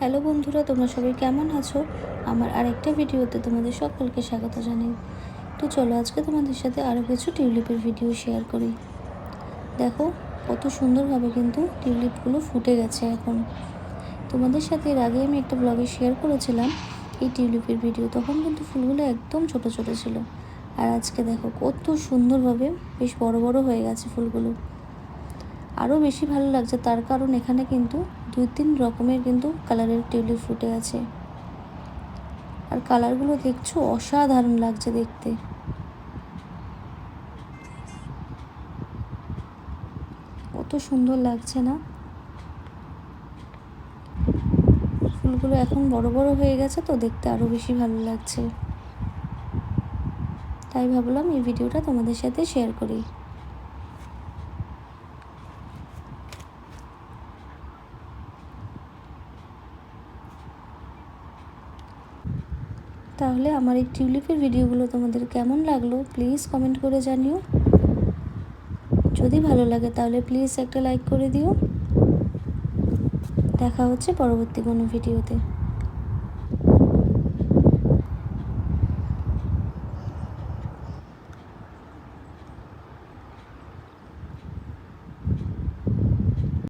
Hello বন্ধুরা, তোমরা সবাই কেমন আছো? আমার আরেকটা ভিডিওতে তোমাদের সকলকে স্বাগত জানাই। তো চলো আজকে তোমাদের সাথে আরও কিছু টিউলিপের ভিডিও শেয়ার করি। দেখো, কত সুন্দরভাবে কিন্তু টিউলিপগুলো ফুটে গেছে এখন। তোমাদের সাথে এর আগে আমি একটা ব্লগে শেয়ার করেছিলাম। এই টিউলিপের ভিডিও তখন কিন্তু ফুলগুলো একদম ছোট ছোট ছিল। আর আজকে দেখো, কত সুন্দরভাবে বেশ বড় বড় হয়ে গেছে ফুলগুলো। আরও বেশি ভালো লাগছে তার কারণ এখানে কিন্তু দুই তিন রকমের কিন্তু কালারের টিউলিপ ফুটে আছে। আর কালারগুলো দেখছ, অসাধারণ লাগছে দেখতে। কত সুন্দর লাগছে না? ফুলগুলো এখন বড় বড় হয়ে গেছে তো দেখতে আরও বেশি ভালো লাগছে। তাই ভাবলাম এই ভিডিওটা তোমাদের সাথে শেয়ার করি। তাহলে আমার এই টিউলিপের ভিডিওগুলো তোমাদের কেমন লাগল প্লিজ কমেন্ট করে জানিও। যদি ভালো লাগে তাহলে প্লিজ একটা লাইক করে দিও। দেখা হচ্ছে পরবর্তী কোনো ভিডিওতে।